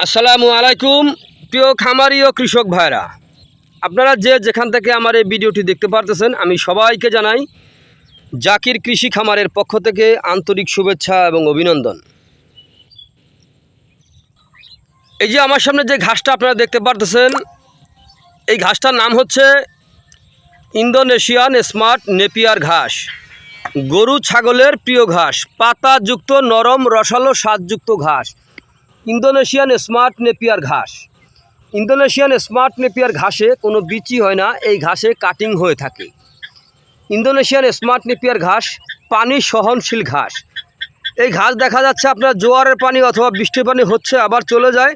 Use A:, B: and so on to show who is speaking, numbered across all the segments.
A: আসসালামু আলাইকুম, প্রিয় খামারি ও কৃষক ভাইরা। আপনারা যে যেখান থেকে আমার এই ভিডিওটি দেখতে পারতেছেন, আমি সবাইকে জানাই জাকির কৃষি খামারের পক্ষ থেকে আন্তরিক শুভেচ্ছা এবং অভিনন্দন। এই যে আমার সামনে যে ঘাসটা আপনারা দেখতে পারতেছেন, এই ঘাসটার নাম হচ্ছে ইন্দোনেশিয়ান স্মার্ট নেপিয়ার ঘাস। গরু, ছাগলের প্রিয় ঘাস, পাতাযুক্ত, নরম, রসালো, স্বাদযুক্ত ঘাস। ইন্দোনেশিয়ান স্মার্ট নেপিয়ার ঘাস। ইন্দোনেশিয়ান স্মার্ট নেপিয়ার ঘাসে কোনো বিচি হয় না, এই ঘাসে কাটিং হয়ে থাকে। ইন্দোনেশিয়ান স্মার্ট নেপিয়ার ঘাস পানি সহনশীল ঘাস। এই ঘাস দেখা যাচ্ছে আপনার জোয়ারের পানি অথবা বৃষ্টির পানি হচ্ছে, আবার চলে যায়।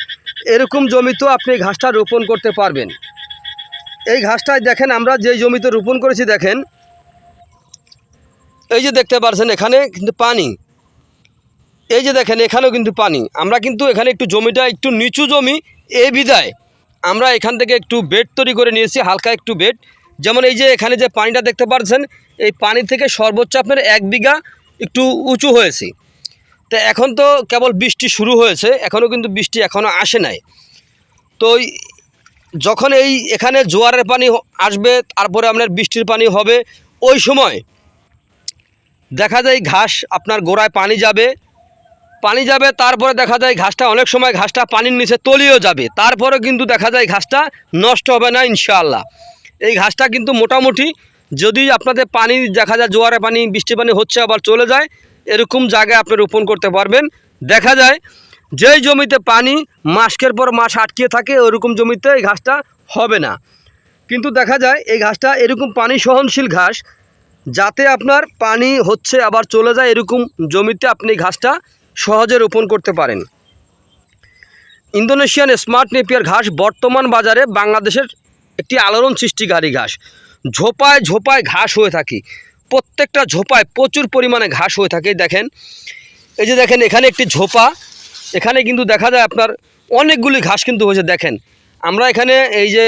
A: এরকম জমিতেও আপনি ঘাসটা রোপণ করতে পারবেন। এই ঘাসটায় দেখেন আমরা যে জমিতে রোপণ করেছি, দেখেন। এই যে দেখতে পারছেন এখানে কিন্তু পানি। এই যে দেখেন, এখানেও কিন্তু পানি। আমরা কিন্তু এখানে একটু জমিটা একটু নিচু জমি এই বিদায়। আমরা এখান থেকে একটু বেড তৈরি করে নিয়েছি, হালকা একটু বেড। যেমন এই যে এখানে যে পানিটা দেখতে পাচ্ছেন, এই পানি থেকে সর্বোচ্চ আপনার এক বিঘা একটু উঁচু হয়েছে। তো এখন তো কেবল বৃষ্টি শুরু হয়েছে, এখনও কিন্তু বৃষ্টি এখনও আসে নাই। তো যখন এই এখানে জোয়ারের পানি আসবে, তারপরে আপনার বৃষ্টির পানি হবে, ওই সময় দেখা যায় ঘাস আপনার গোড়ায় পানি যাবে পানি যাবে, তারপরে দেখা যায় ঘাসটা, অনেক সময় ঘাসটা পানির নিচে তলিয়েও যাবে। তারপরে কিন্তু দেখা যায় ঘাসটা নষ্ট হবে না, ইনশাআল্লাহ। এই ঘাসটা কিন্তু মোটামুটি যদি আপনাদের পানি দেখা যায়, জোয়ারে পানি বৃষ্টি পানি হচ্ছে আবার চলে যায়, এরকম জায়গায় আপনি রোপণ করতে পারবেন। দেখা যায় যেই জমিতে পানি মাসকের পর মাস আটকে থাকে, ওরকম জমিতে এই ঘাসটা হবে না। কিন্তু দেখা যায় এই ঘাসটা এরকম পানি সহনশীল ঘাস, যাতে আপনার পানি হচ্ছে আবার চলে যায়, এরকম জমিতে আপনি ঘাসটা সহজে রোপণ করতে পারেন। ইন্দোনেশিয়ান স্মার্ট নেপিয়ার ঘাস বর্তমান বাজারে বাংলাদেশের একটি আলোড়ন সৃষ্টিকারী ঘাস। ঝোপায় ঝোপায় ঘাস হয়ে থাকে। প্রত্যেকটা ঝোপায় প্রচুর পরিমাণে ঘাস হয়ে থাকে। দেখেন, এই যে দেখেন, এখানে একটি ঝোপা। এখানে কিন্তু দেখা যায় আপনার অনেকগুলি ঘাস কিন্তু হয়েছে। দেখেন, আমরা এখানে এই যে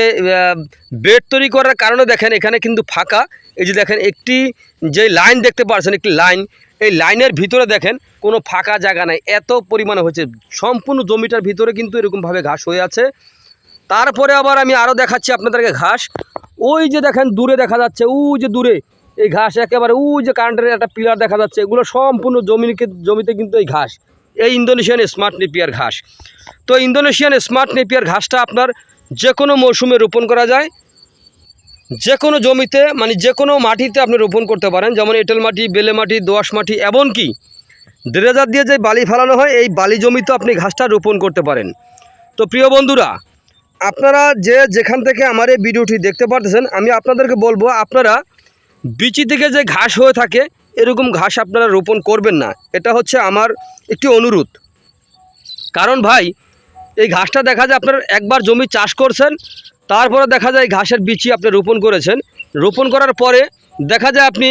A: বেড তৈরি করার কারণে দেখেন, এখানে কিন্তু ফাঁকা। এই যে দেখেন, একটি যে লাইন দেখতে পাচ্ছেন, একটি লাইন এই লাইনের ভিতরে দেখেন, কোনো ফাঁকা জায়গা নাই। এত পরিমাণে হয়েছে। সম্পূর্ণ জমিটার ভিতরে কিন্তু এরকমভাবে ঘাস হয়ে আছে। তারপরে আবার আমি আরও দেখাচ্ছি আপনাদেরকে ঘাস। ওই যে দেখেন, দূরে দেখা যাচ্ছে ওই যে দূরে এই ঘাস একেবারে ওই যে কারেন্টের একটা পিলার দেখা যাচ্ছে, এগুলো সম্পূর্ণ জমিকে জমিতে কিন্তু এই ঘাস। এই ইন্দোনেশিয়ান স্মার্ট নেপিয়ার ঘাস। তো ইন্দোনেশিয়ান স্মার্ট নেপিয়ার ঘাসটা আপনার যে কোনো মৌসুমে রোপণ করা যায়। যে কোনো জমিতে মানে যে কোনো মাটিতে আপনি রোপণ করতে পারেন, যেমন এঁটেল মাটি, বেলে মাটি দোআঁশ মাটি, এমনকি ড্রেজার দিয়ে যে বালি ফেলানো হয়, এই বালি জমিতে আপনি ঘাসটা রোপণ করতে পারেন। তো প্রিয় বন্ধুরা, আপনারা যে যেখান থেকে আমার এই ভিডিওটি দেখতে পারতেছেন, আমি আপনাদেরকে বলব, আপনারা বিচি থেকে যে ঘাস হয়ে থাকে, এরকম ঘাস আপনারা রোপণ করবেন না। এটা হচ্ছে আমার একটি অনুরোধ। কারণ ভাই, এই ঘাসটা দেখা যায় আপনার একবার জমি চাষ করছেন তারপরে দেখা যায় ঘাসের বিচি আপনি রোপণ করেছেন। রোপণ করার পরে দেখা যায় আপনি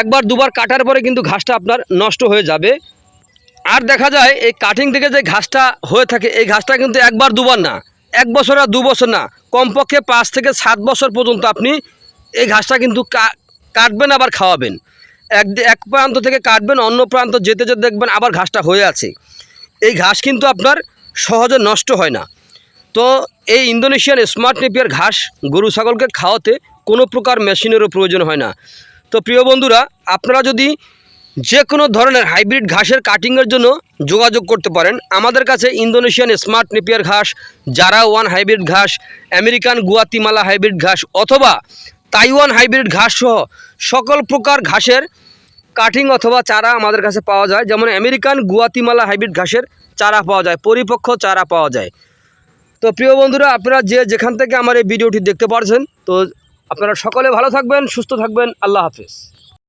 A: একবার দুবার কাটার পরে কিন্তু ঘাসটা আপনার নষ্ট হয়ে যাবে। আর দেখা যায় এই কাটিং থেকে যে ঘাসটা হয়ে থাকে, এই ঘাসটা কিন্তু একবার দুবার না, এক বছর আর দু বছর না, কমপক্ষে পাঁচ থেকে সাত বছর পর্যন্ত আপনি এই ঘাসটা কিন্তু কাটবেন আবার খাওয়াবেন। এক এক প্রান্ত থেকে কাটবেন, অন্য প্রান্ত যেতে যেতে দেখবেন আবার ঘাসটা হয়ে আছে। এই ঘাস কিন্তু আপনার সহজে নষ্ট হয় না। তো এই ইন্দোনেশিয়ান স্মার্ট নেপিয়ার ঘাস গরু ছাগলকে খাওয়াতে কোনো প্রকার মেশিনেরও প্রয়োজন হয় না। তো প্রিয় বন্ধুরা, আপনারা যদি যে কোনো ধরনের হাইব্রিড ঘাসের কাটিংয়ের জন্য যোগাযোগ করতে পারেন, আমাদের কাছে ইন্দোনেশিয়ান স্মার্ট নেপিয়ার ঘাস, জারা ওয়ান হাইব্রিড ঘাস, আমেরিকান গুয়াতিমালা হাইব্রিড ঘাস অথবা তাইওয়ান হাইব্রিড ঘাস সহ সকল প্রকার ঘাসের কাটিং অথবা চারা আমাদের কাছে পাওয়া যায়। যেমন আমেরিকান গুয়াতিমালা হাইব্রিড ঘাসের চারা পাওয়া যায়, পরিপক্ক চারা পাওয়া যায়। তো প্রিয় বন্ধুরা, আপনারা যে যেখান থেকে আমার এই ভিডিওটি দেখতে পারছেন, তো আপনারা সকলে ভালো থাকবেন, সুস্থ থাকবেন, আল্লাহ হাফেজ।